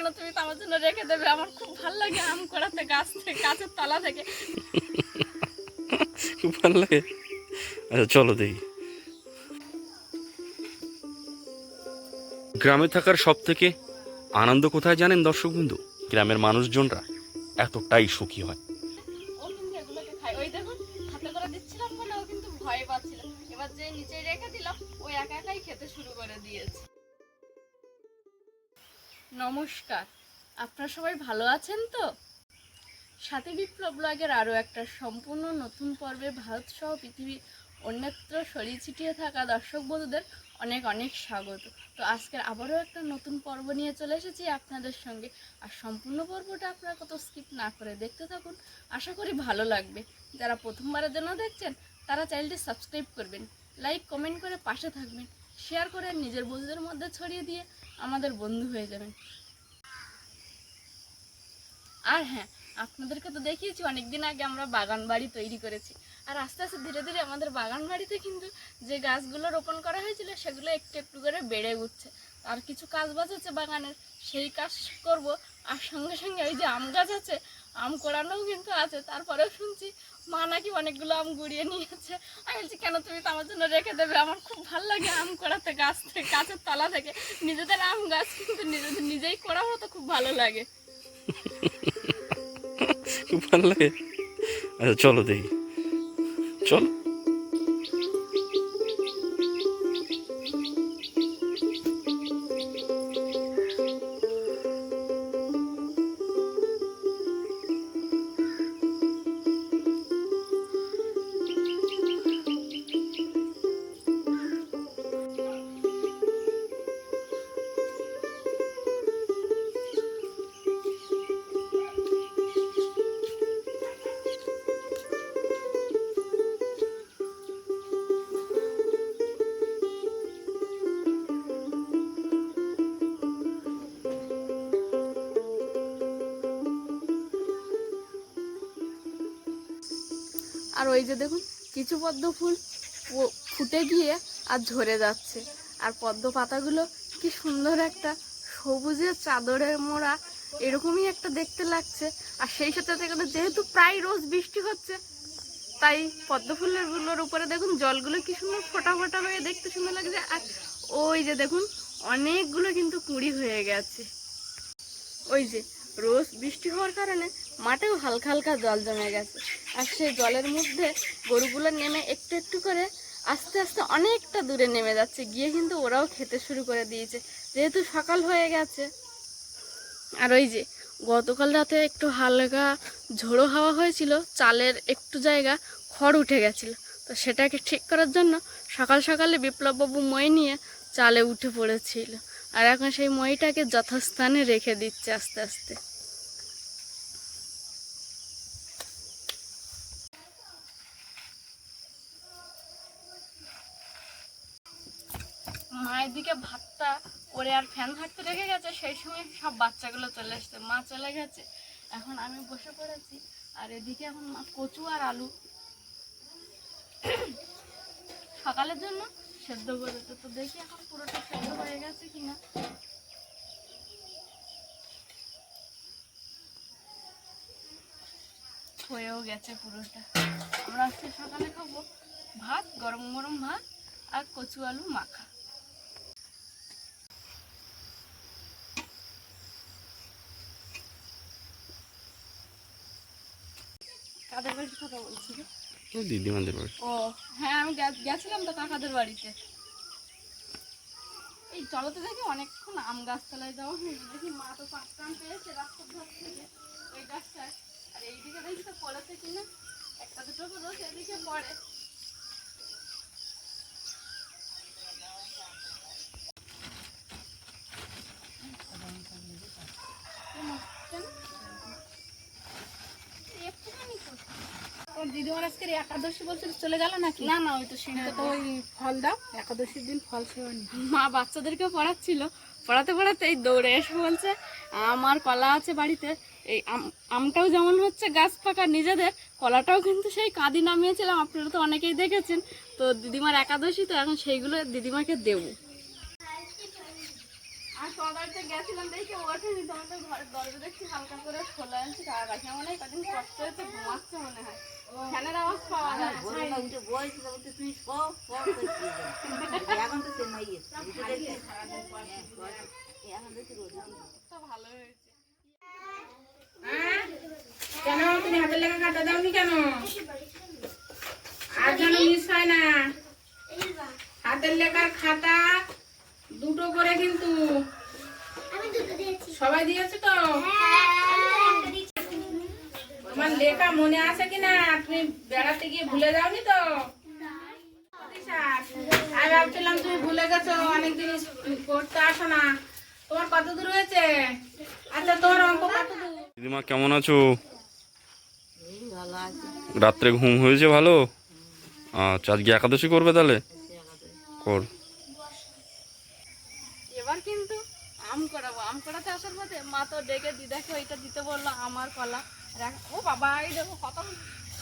কেন তুমি তো আমার জন্য রেখে দেবে? আমার খুব ভালো লাগে আম করাতে গাছ থেকে গাছের তলা থেকে। খুব ভালো লাগে? আচ্ছা চলো দেখি। গ্রামে থাকার সব থেকে আনন্দ কোথায় জানেন দর্শক বন্ধু গ্রামের মানুষজনরা এতটাই সুখী হয়। নমস্কার। আপনারা সবাই ভালো আছেন তো? সাথে বিপ্লব ব্লগের আরও একটা সম্পূর্ণ নতুন পর্বে ভারত সহ পৃথিবী অন্যত্র ছড়িয়ে ছিটিয়ে থাকা দর্শক বন্ধুদের অনেক অনেক স্বাগত। তো আজকের আবারও একটা নতুন পর্ব নিয়ে চলে এসেছি আপনাদের সঙ্গে। আর সম্পূর্ণ পর্বটা আপনারা কত স্কিপ না করে দেখতে থাকুন। আশা করি ভালো লাগবে। যারা প্রথমবারের জন্য দেখছেন, তারা চ্যানেলটি সাবস্ক্রাইব করবেন, লাইক, কমেন্ট করে পাশে থাকবেন, শেয়ার করে নিজের বন্ধুদের মধ্যে ছড়িয়ে দিয়ে আমাদের বন্ধু হয়ে যাবেন। আর হ্যাঁ আপনাদেরকে তো দেখিয়েছি, অনেকদিন আগে আমরা বাগান বাড়ি তৈরি করেছি। আর আস্তে আস্তে ধীরে ধীরে আমাদের বাগান বাড়িতে কিন্তু যে গাছগুলো রোপণ করা হয়েছিল, সেগুলো একটু একটু করে বেড়ে উঠছে। আর কিছু কাজ বাজ আছে বাগানের, সেই কাজ করব। আর সঙ্গে সঙ্গে ওই যে আম গাছ আছে, আম কোড়ানোও কিন্তু আছে। তারপরেও শুনছি মা নাকি অনেকগুলো আম গুড়িয়ে নিয়েছে। আমি বলছি, কেন তুমি তো আমার জন্য রেখে দেবে? আমার খুব ভালো লাগে আম কোড়াতে গাছ থেকে, গাছের তলা থেকে। নিজেদের আম গাছ কিন্তু নিজেদের নিজেই করা তো খুব ভালো লাগে। ভালো লাগে। আচ্ছা চলো দেখি। চলো। ওই যে দেখুন, কিছু পদ্ম ফুল ফুটে গিয়ে আর ঝরে যাচ্ছে। আর পদ্ম পাতাগুলো কি সুন্দর একটা সবুজের চাদরের মোড়া, এরকমই একটা দেখতে লাগছে। আর সেই সাথে সাথে যেহেতু প্রায় রোজ বৃষ্টি হচ্ছে, তাই পদ্ম ফুলেরগুলোর উপরে দেখুন, জলগুলো কি সুন্দর ফোটা ফোটা হয়ে দেখতে সুন্দর লাগছে। আর ওই যে দেখুন, অনেকগুলো কিন্তু কুঁড়ি হয়ে গেছে। ওই যে রোজ বৃষ্টি হওয়ার কারণে মাঠেও হালকা হালকা জল জমে গেছে। আর সেই জলের মধ্যে গরুগুলো নেমে একটু একটু করে আস্তে আস্তে অনেকটা দূরে নেমে যাচ্ছে। গিয়ে কিন্তু ওরাও খেতে শুরু করে দিয়েছে। যেহেতু সকাল হয়ে গেছে, আর ওই যে গতকাল রাতে একটু হালকা ঝোড়ো হাওয়া হয়েছিল, চালের একটু জায়গা খড় উঠে গেছিল। তো সেটাকে ঠিক করার জন্য সকাল সকালে বিপ্লববাবু মই নিয়ে চালে উঠে পড়েছিল। আর এখন সেই মইটাকে যথাস্থানে রেখে দিচ্ছে আস্তে আস্তে। মায়ের দিকে ভাতটা ওরে আর ফ্যান থাকতে রেখে গেছে, সেই সময় সব বাচ্চাগুলো চলে আসছে মা চলে গেছে। এখন আমি বসে পড়েছি, আর এদিকে এখন কচু আর আলু। সকালের জন্য সেদ্ধ করেছে। তো দেখি এখন পুরোটা সেদ্ধ হয়ে গেছে কিনা। হয়েও গেছে পুরোটা। আমরা আজকে সকালে খাব ভাত, গরম গরম ভাত আর কচু আলু মাখা। কাদের বাড়ির কথা বলছি? দিদিমাদের বাড়ি। ও হ্যাঁ আমি গেছিলাম তো কাকাদের বাড়িতে। এই চলতে দেখি অনেকক্ষণ আম গাছতলায় যাওয়া দেখি মা তো পাঁচটা আম পেয়েছে রাস্তার ধার থেকে। ওই গাছটায়। আর এইদিকে দেখি তো পড়েছে কিনা একটা দুটো করে সেদিকে পড়ে একটুখানি তো। তোর আজকের একাদশী বলছিল চলে গেল নাকি? না না ওই তো হ্যাঁ, তো। ওই ফল দাও একাদশীর দিন ফল সেবানি মা বাচ্চাদেরকে পড়াচ্ছিল। পড়াতে পড়াতে এই দৌড়ে এসে বলছে আমার কলা আছে বাড়িতে এই আম- আমটাও যেমন হচ্ছে গাছ পাকা নিজেদের কলাটাও কিন্তু সেই কাঁদি নামিয়েছিলাম আপনারা তো অনেকেই দেখেছেন। তো দিদিমার একাদশী তো এখন সেইগুলো দিদিমাকে দেবো। আর সবাইতে গেছিলাম দেখে ওঠেনি তোমাদের ঘরের দরজা দেখছি হালকা করে খোলা আছে তার রাখে। মনে হয় কদিন কষ্ট হয়েছে ঘুমাচ্ছে মনে হয়। ফ্যানের আওয়াজ পাওয়া যায় তুমি এখন তো চেন্নাই এখন দেখছি রোদ ভালো হয়েছে। কেন? তুমি হাতের লেখা খাতা দাওনি কেন? আর যেন মিস হয় না। হাতের লেখার খাতা দুটো করে কিন্তু সবাই দিয়েছে তো? তোমার লেখা মনে আছে কিনা তুমি বেড়াতে গিয়ে ভুলে যাওনি তো? আমি ভাবছিলাম তুমি ভুলে গেছো অনেক জিনিস করতে আসো না। তোমার কত দূর হয়েছে? আচ্ছা তোমার অঙ্ক কত দূর? দিদিমা কেমন আছো? রাত্রে ঘুম হয়েছে ভালো? আচ্ছা আজকে একাদশী করবে তাহলে? কর। কিন্তু আম করাবো। আম করাতে আসার পথে মা তো ডেকে দিদাকে ওইটা দিতে বলল আমার কলা। ও বাবা এই দেখো কত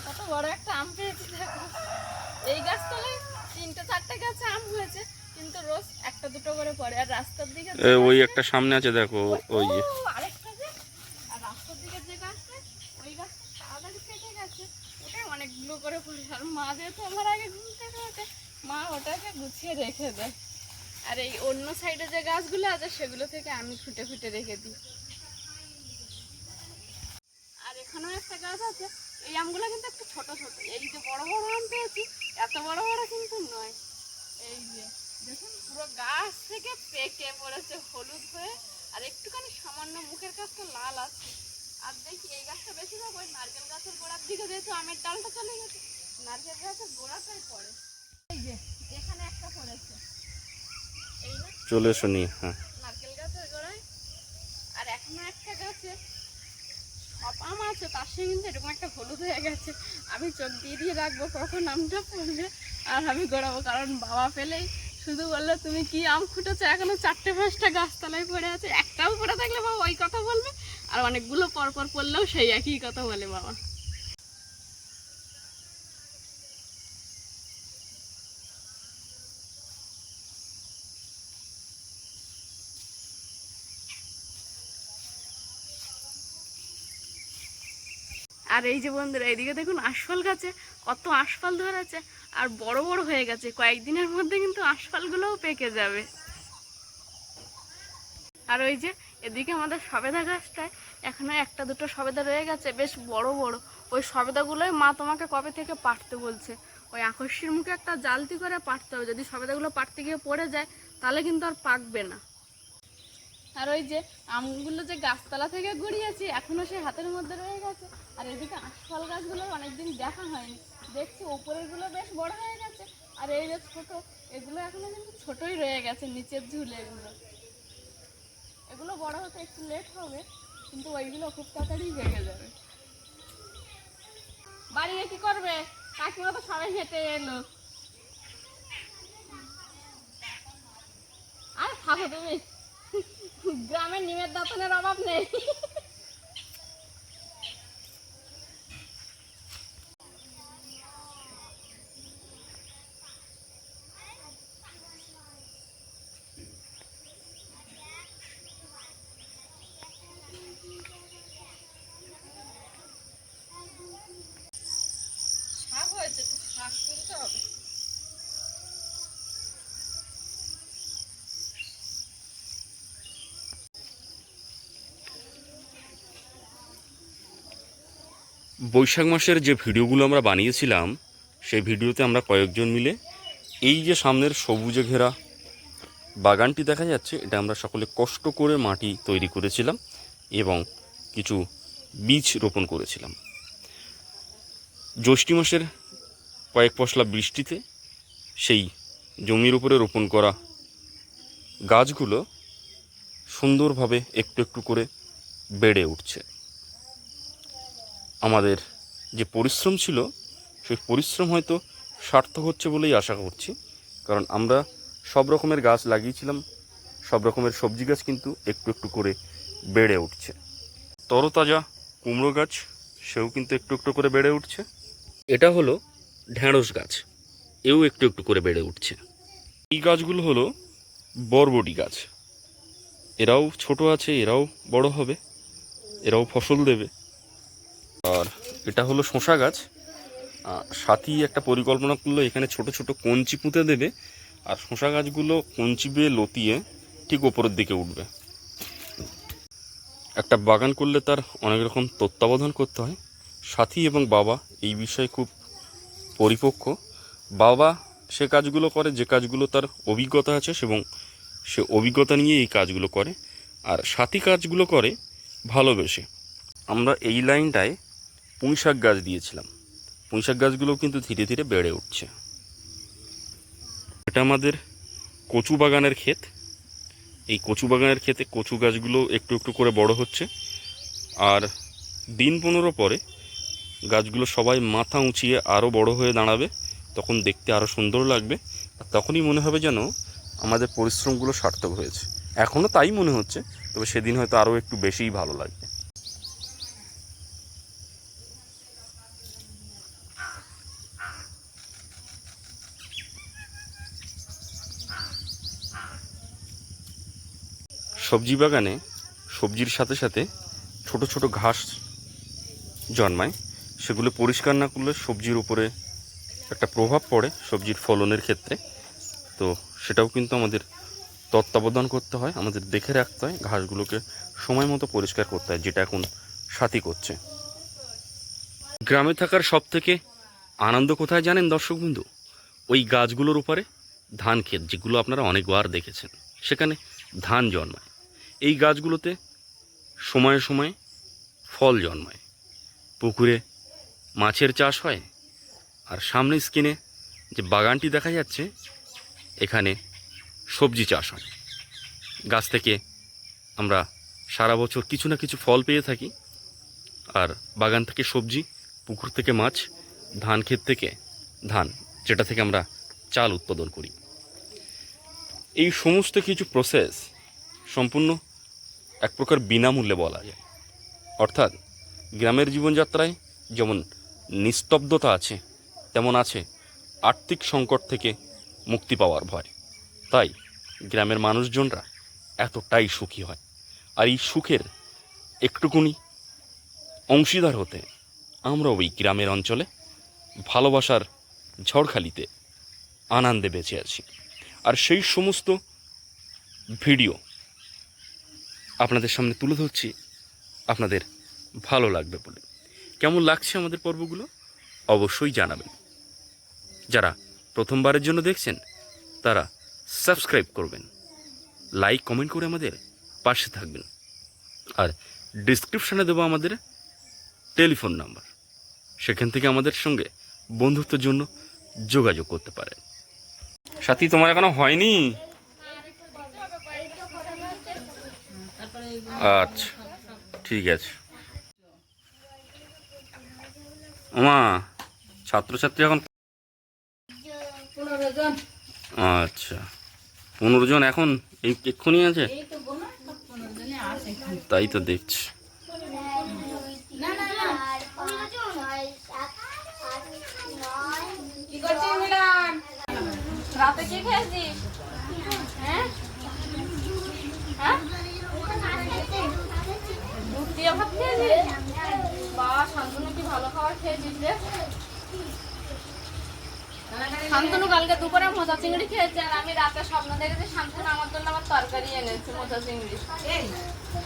কত বড় একটা আম পেয়েছি দেখো। এই গাছ তলে তিনটে চারটে গাছে আম হয়েছে কিন্তু রোজ একটা দুটো করে পড়ে। আর রাস্তার দিকে ওই একটা সামনে আছে দেখো ওই যে। আরেকটা যে আর রাস্তার দিকে যে গাছটা ওই গাছটা তাড়াতাড়ি কেটে গেছে। ওটাই অনেকগুলো করে পড়ে আর মা যেহেতু আমার আগে ঘুম থেকে ওঠে মা ওটাকে গুছিয়ে রেখে দেয়। আর এই অন্য সাইডে যে গাছগুলো আছে, সেগুলো থেকে আমি খুঁটে খুঁটে রেখে দিই। আর এখানেও একটা গাছ আছে, এই আমগুলো কিন্তু একটু ছোট ছোট। এই যে বড় বড় আম পেয়েছি, এত বড় বড় কিন্তু নয়। এই যে, দেখুন, পুরো গাছ থেকে পেকে পড়েছে হলুদ হয়ে, আর একটুখানি সামান্য মুখের কাছটা লাল আছে। আর দেখি, এই গাছটা বেশিরভাগ ওই নারকেল গাছের গোড়ার দিকে যেহেতু আমের ডালটা চলে গেছে, নারকেল গাছের গোড়াটাই পড়ে এই যে এখানে একটা পড়েছে এই না চলে নিয়ে হ্যাঁ। চোখ দিয়ে দিয়ে রাখব কখন আর আমি কারণ বাবা পেলেই। শুধু বলল, তুমি কি আম এখনও চারটে পাঁচটা পড়ে আছে। একটাও পড়ে থাকলে বাবা ওই কথা বলবে, আর অনেকগুলো পরপর পড়লেও সেই একই কথা বলে বাবা। আর এই যে বন্ধুরা এইদিকে দেখুন আশফল গাছে কত আশফল ধরেছে, আর বড় বড় হয়ে গেছে। কয়েকদিনের মধ্যে কিন্তু আশফলগুলোও পেকে যাবে। আর ওই যে এদিকে আমাদের সবেদা গাছটায় এখনও একটা দুটো সবেদা রয়ে গেছে, বেশ বড় বড়। ওই সবেদাগুলোই মা তোমাকে কবে থেকে পাড়তে বলছে? ওই আকস্মির মুখে একটা জালতি করে পাড়তে হবে। যদি সবেদাগুলো পাড়তে গিয়ে পড়ে যায়, তাহলে কিন্তু আর পাকবে না। আর ওই যে আমগুলো যে গাছতলা থেকে গড়িয়েছি, এখনও সেই হাতের মধ্যে রয়ে গেছে। আর এদিকে আশফল গাছগুলো অনেকদিন দেখা হয়নি। দেখছি ওপরেরগুলো বেশ বড় হয়ে গেছে। আর এই যে ছোট, এগুলো এখনও কিন্তু ছোটই রয়ে গেছে, নিচের ঝুলে এগুলো। এগুলো বড় হতে একটু লেট হবে, কিন্তু ওইগুলো খুব তাড়াতাড়ি পেকে যাবে। বাড়ি গিয়ে কি করবে? কাকিমা তো সবাই হেঁটে এলো। আর থাকো তুমি। গ্রামের নিমের দাতনের অভাব নেই। বৈশাখ মাসের যে ভিডিওগুলো আমরা বানিয়েছিলাম, সেই ভিডিওতে আমরা কয়েকজন মিলে এই যে সামনের সবুজে ঘেরা বাগানটি দেখা যাচ্ছে, এটা আমরা সকলে কষ্ট করে মাটি তৈরি করেছিলাম এবং কিছু বীজ রোপণ করেছিলাম। জ্যৈষ্ঠী মাসের কয়েক পশলা বৃষ্টিতে সেই জমির উপরে রোপণ করা গাছগুলো সুন্দরভাবে একটু একটু করে বেড়ে উঠছে। আমাদের যে পরিশ্রম ছিল, সেই পরিশ্রম হয়তো সার্থক হচ্ছে বলেই আশা করছি। কারণ আমরা সব রকমের গাছ লাগিয়েছিলাম, সব রকমের সবজি গাছ কিন্তু একটু একটু করে বেড়ে উঠছে। তরতাজা কুমড়ো গাছ, সেও কিন্তু একটু একটু করে বেড়ে উঠছে। এটা হলো ঢ্যাঁড়স গাছ, এও একটু একটু করে বেড়ে উঠছে। এই গাছগুলো হলো বরবটি গাছ। এরাও ছোট আছে, এরাও বড় হবে, এরাও ফসল দেবে। আর এটা হলো শশা গাছ। সাথী একটা পরিকল্পনা করল, এখানে ছোট ছোট কঞ্চি পুঁতে দেবে। আর শশা গাছগুলো কঞ্চি বেয়ে লতিয়ে ঠিক ওপরের দিকে উঠবে। একটা বাগান করলে তার অনেক রকম তত্ত্বাবধান করতে হয়। সাথী এবং বাবা এই বিষয়ে খুব পরিপক্ক। বাবা সে কাজগুলো করে, যে কাজগুলো তার অভিজ্ঞতা আছে এবং সে অভিজ্ঞতা নিয়ে এই কাজগুলো করে। আর সাথী কাজগুলো করে ভালোবেসে। আমরা এই লাইনটায় পুঁইশাক গাছ দিয়েছিলাম। পুঁইশাক গাছগুলো কিন্তু ধীরে ধীরে বেড়ে উঠছে। এটা আমাদের কচু বাগানের ক্ষেত। এই কচু বাগানের ক্ষেতে কচু গাছগুলো একটু একটু করে বড় হচ্ছে। আর দিন পনেরো পরে গাছগুলো সবাই মাথা উঁচিয়ে আরও বড় হয়ে দাঁড়াবে, তখন দেখতে আরও সুন্দর লাগবে। আর তখনই মনে হবে যেন আমাদের পরিশ্রমগুলো সার্থক হয়েছে। এখনও তাই মনে হচ্ছে, তবে সেদিন হয়তো আরও একটু বেশিই ভালো লাগবে। সবজি বাগানে সবজির সাথে সাথে ছোট ছোট ঘাস জন্মায়। সেগুলো পরিষ্কার না করলে সবজির উপরে একটা প্রভাব পড়ে সবজির ফলনের ক্ষেত্রে। তো সেটাও কিন্তু আমাদের তত্ত্বাবধান করতে হয়, আমাদের দেখে রাখতে হয়, ঘাসগুলোকে সময় মতো পরিষ্কার করতে হয়, যেটা এখন সাথী করছে। গ্রামে থাকার সব থেকে আনন্দ কোথায় জানেন দর্শক বিন্দু ওই গাছগুলোর উপরে ধান ক্ষেত, যেগুলো আপনারা অনেকবার দেখেছেন। সেখানে ধান জন্মায়। এই গাছগুলোতে সময়ে সময়ে ফল জন্মায়। পুকুরে মাছের চাষ হয় আর সামনে স্কিনে যে বাগানটি দেখা যাচ্ছে, এখানে সবজি চাষ হয়। গাছ থেকে আমরা সারা বছর কিছু না কিছু ফল পেয়ে থাকি আর বাগান থেকে সবজি, পুকুর থেকে মাছ, ধান ক্ষেত থেকে ধান, যেটা থেকে আমরা চাল উৎপাদন করি। এই সমস্ত কিছু প্রসেস সম্পূর্ণ এক প্রকার বিনামূল্যে বলা যায়। অর্থাৎ গ্রামের জীবনযাত্রায় যেমন নিস্তব্ধতা আছে, তেমন আছে আর্থিক সংকট থেকে মুক্তি পাওয়ার ভয়। তাই গ্রামের মানুষজনরা এতটাই সুখী হয়। আর এই সুখের একটুকুনি অংশীদার হতে আমরা ওই গ্রামের অঞ্চলে ভালোবাসার ঝড়খালিতে আনন্দে বেঁচে আছি। আর সেই সমস্ত ভিডিও আপনাদের সামনে তুলে ধরছি। আপনাদের ভালো লাগবে বলে। কেমন লাগছে আমাদের পর্বগুলো? অবশ্যই জানাবেন। যারা প্রথমবারের জন্য দেখছেন, তারা সাবস্ক্রাইব করবেন। লাইক, কমেন্ট করে আমাদের পাশে থাকবেন। আর ডিসক্রিপশানে দেবো আমাদের টেলিফোন নাম্বার। সেখান থেকে আমাদের সঙ্গে বন্ধুত্বের জন্য যোগাযোগ করতে পারেন। সাথী, তোমার এখনও হয়নি? আচ্ছা ঠিক আছে। মা ছাত্রছাত্রী এখন আচ্ছা পনেরো জন এখন এই এক্ষুনি আছে। তাই তো দেখছি। রাতে কি খেয়েছিস হ্যাঁ হ্যাঁ দুধ দিয়ে শান্তনু কি ভালো খাবার রে কালকে দুপুরে মোচা চিংড়ি খেয়েছে আর আমি রাতে স্বপ্ন দেখেছি শান্তনু আমার জন্য আমার তরকারি এনেছে মোচা চিংড়ি।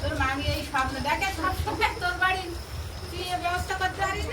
তোর মামি এই স্বপ্ন দেখে তোর বাড়ি তুই ব্যবস্থা করতে পারিস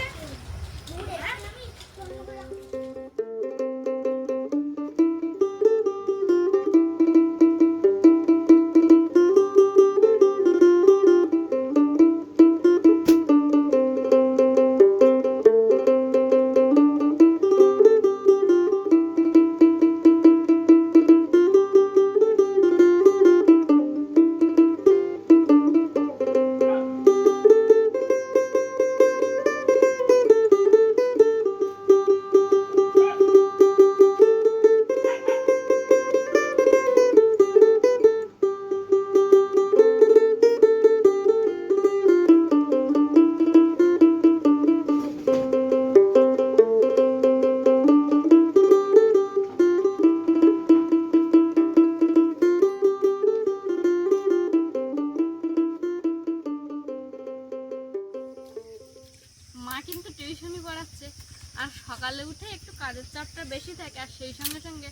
সেই সঙ্গে সঙ্গে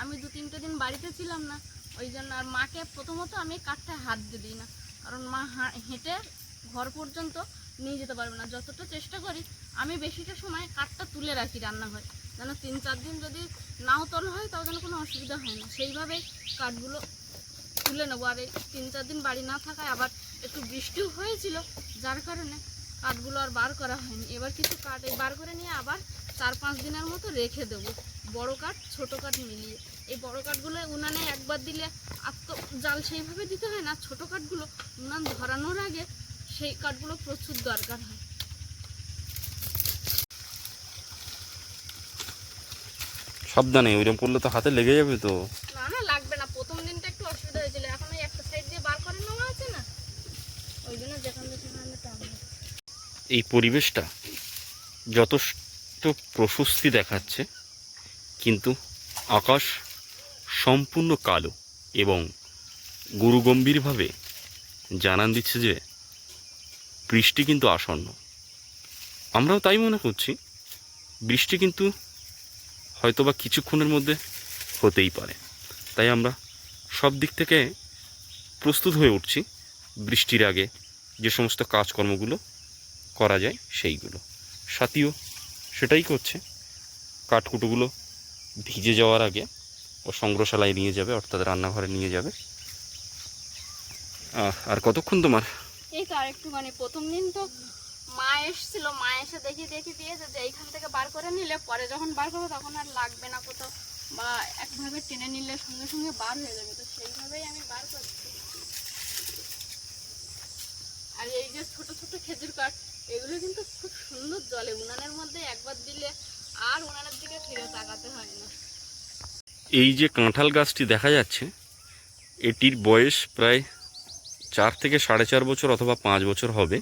আমি দু তিনটে দিন বাড়িতে ছিলাম না, ওই জন্য আর মাকে প্রথমত আমি কাঠটায় হাত দিয়ে দিই না। কারণ মা হেঁটে ঘর পর্যন্ত নিয়ে যেতে পারবে না। যতটা চেষ্টা করি, আমি বেশিটা সময় কাঠটা তুলে রাখি রান্নাঘরে। যেন তিন চার দিন যদি নাও তোলা হয়, তাও যেন কোনো অসুবিধা হয় না। সেইভাবেই কাঠগুলো তুলে নেব। আর এই তিন চার দিন বাড়ি না থাকায় আবার একটু বৃষ্টিও হয়েছিল, যার কারণে কাঠগুলো আর বার করা হয়নি। এবার কিছু কাঠ বার করে নিয়ে আবার চার পাঁচ দিনের মতো রেখে দেবো। বড় কাঠ ছোট কাঠ মিলিয়ে। এই বড় কাঠগুলো উনানে একবার দিলে আর তো জাল সেইভাবে দিতে হয় না ছোট কাঠগুলো উনান ধরানোর আগে সেই কাঠগুলো প্রচুর দরকার হয়। সাবধানে ওইরকম করলে তো হাতে লেগে যাবে তো। না না লাগবে না। প্রথম দিনটা একটু অসুবিধা হয়েছিল। এখন ওই একটা সাইড দিয়ে বার করে নেওয়া আছে না? ওই জন্য যেখানে সেখানে এই পরিবেশটা যথেষ্ট প্রশস্তি দেখাচ্ছে, কিন্তু আকাশ সম্পূর্ণ কালো এবং গুরুগম্ভীরভাবে জানান দিচ্ছে যে বৃষ্টি কিন্তু আসন্ন। আমরাও তাই মনে করছি, বৃষ্টি কিন্তু হয়তোবা কিছুক্ষণের মধ্যে হতেই পারে। তাই আমরা সব দিক থেকে প্রস্তুত হয়ে উঠছি, বৃষ্টির আগে যে সমস্ত কাজকর্মগুলো করা যায় সেইগুলো। সাথীও সেটাই করছে। কাঠকুটোগুলো ভিজে যাওয়ার আগে ও সংগ্রহশালায় নিয়ে যাবে, অর্থাৎ রান্নাঘরে নিয়ে যাবে। আর কতক্ষণ তোমার? এই তো আরেকটুখানি। প্রথম দিন তো মা এসেছিল, মা এসে দেখি দেখি দিয়েছে যে এইখান থেকে বার করে নিলে পরে যখন বার করব তখন আর লাগবে না কোথাও, বা একভাবে টেনে নিলে সঙ্গে সঙ্গে বার হয়ে যাবে। তো সেইভাবেই আমি বার করছি। আর এই যে ছোট ছোট খেজুর কাঠ এগুলো কিন্তু খুব সুন্দর জলে। উনানের মধ্যে একবার দিলে আর উনানের দিকে ফিরে তাকাতে হয় না। এই যে কাঁঠাল গাছটি দেখা যাচ্ছে, এটির বয়স প্রায় চার থেকে সাড়ে চার বছর অথবা পাঁচ বছর হবে।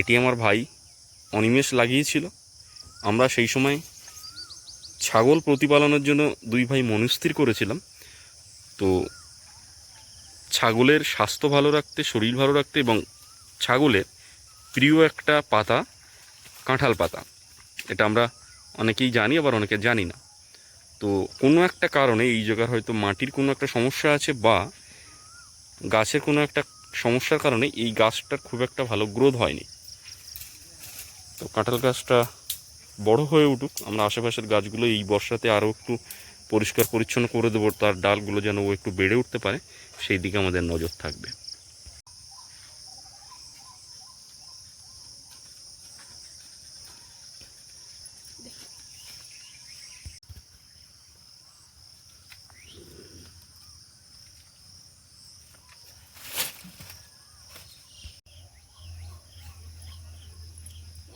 এটি আমার ভাই অনিমেষ লাগিয়েছিল। আমরা সেই সময় ছাগল প্রতিপালনের জন্য দুই ভাই মনস্থির করেছিলাম। তো ছাগলের স্বাস্থ্য ভালো রাখতে, শরীর ভালো রাখতে এবং ছাগলের প্রিয় একটা পাতা, কাঁঠাল পাতা। এটা আমরা অনেকেই জানি, আবার অনেকে জানি না। তো কোনো একটা কারণে এই জায়গার হয়তো মাটির কোনো একটা সমস্যা আছে বা গাছের কোনো একটা সমস্যার কারণে এই গাছটার খুব একটা ভালো গ্রোথ হয়নি। তো কাঁঠাল গাছটা বড় হয়ে উঠুক, আমরা আশেপাশের গাছগুলো এই বর্ষাতে আরও একটু পরিষ্কার পরিচ্ছন্ন করে দেবো, তার ডালগুলো যেন ও একটু বেড়ে উঠতে পারে, সেই দিকে আমাদের নজর থাকবে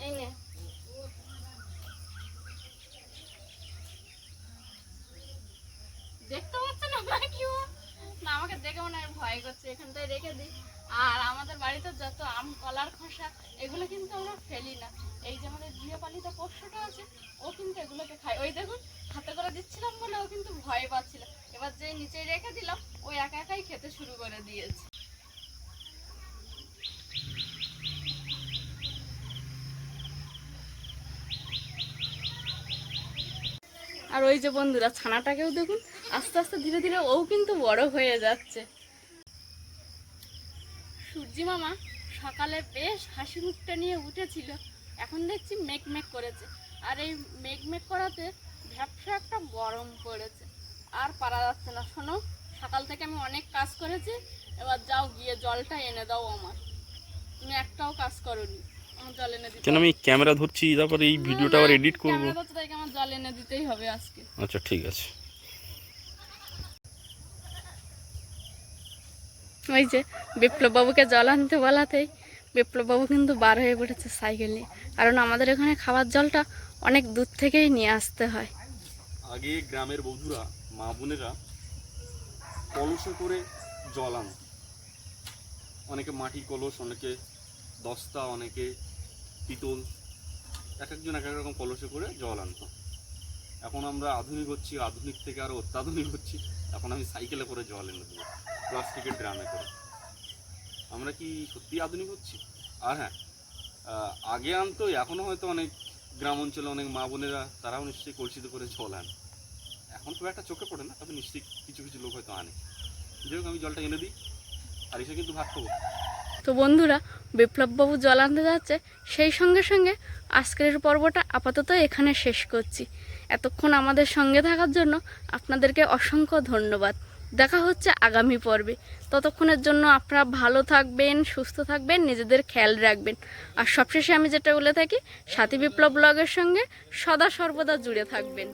এই নে দেখতে পাচ্ছেন না কি ও? না, আমাকে দেখে মনে হয় ভয় করছে, এখানটায় রেখে দিই। আর আমাদের বাড়িতে যত আম, কলার খোসা, এগুলো কিন্তু আমরা ফেলি না। এই যে আমাদের গৃহপালিত পোষ্যটা আছে, ও কিন্তু এগুলোকে খায়। ওই দেখুন, হাতে করে দিচ্ছিলাম বলে ও কিন্তু ভয় পাচ্ছিল। এবার যে নিচে রেখে দিলাম, ও একা একাই খেতে শুরু করে দিয়েছে। আর ওই যে বন্ধুরা, ছানাটাকেও দেখুন আস্তে আস্তে ধীরে ধীরে ও কিন্তু বড় হয়ে যাচ্ছে। সূর্যি মামা সকালে বেশ হাসি মুখটা নিয়ে উঠেছিল। এখন দেখছি মেঘ মেঘ করেছে। আর এই মেঘ মেঘ করাতে ভ্যাপসা একটা গরম পড়েছে। আর পারা যাচ্ছে না। শোনো সকাল থেকে আমি অনেক কাজ করেছি। এবার যাও গিয়ে জলটা এনে দাও আমার। তুমি একটাও কাজ করোনি। আমার জল এনে দিতে কেন আমি ক্যামেরা ধরছি তারপরে এই ভিডিওটা আবার এডিট করব? আমার জল এনে দিতেই হবে আজকে। আচ্ছা ঠিক আছে। ওই যে বিপ্লব বাবুকে জল আনতে বলাতেই বিপ্লব বাবু কিন্তু বার হয়ে পড়েছে সাইকেল নিয়ে। কারণ আমাদের এখানে খাবার জলটা অনেক দূর থেকেই নিয়ে আসতে হয়। আগে গ্রামের বধুরা মা বোনেরা কলসে করে জল আনো অনেকে মাটির কলস, অনেকে দস্তা, অনেকে পিতল, এক একজন এক এক রকম কলসে করে জল আনতো। এখন আমরা আধুনিক হচ্ছি, আধুনিক থেকে আরও অত্যাধুনিক হচ্ছি। এখন আমি সাইকেলে করে জল এনে দেবো, প্লাস্টিকের ড্রামে করে। আমরা কি সত্যি আধুনিক হচ্ছি? আর হ্যাঁ আগে আনতো এখনও হয়তো অনেক গ্রাম অঞ্চলে অনেক মা বোনেরা, তারাও নিশ্চয়ই কলসিতে করে জল আনে। এখন খুব একটা চোখে পড়ে না, তবে নিশ্চয়ই কিছু কিছু লোক হয়তো আনে। যাই আমি জলটা এনে দিই, আর এসে কিন্তু ভাত খাব। তো বন্ধুরা বিপ্লববাবু জল আনতে যাচ্ছে, সেই সঙ্গে সঙ্গে আজকের পর্বটা আপাতত এখানে শেষ করছি। এতক্ষণ আমাদের সঙ্গে থাকার জন্য আপনাদেরকে অসংখ্য ধন্যবাদ। দেখা হচ্ছে আগামী পর্বে। ততক্ষণের জন্য আপনারা ভালো থাকবেন, সুস্থ থাকবেন, নিজেদের খেয়াল রাখবেন। আর সবশেষে আমি যেটা বলে থাকি, সাথী বিপ্লব ব্লগের সঙ্গে সদা সর্বদা জুড়ে থাকবেন।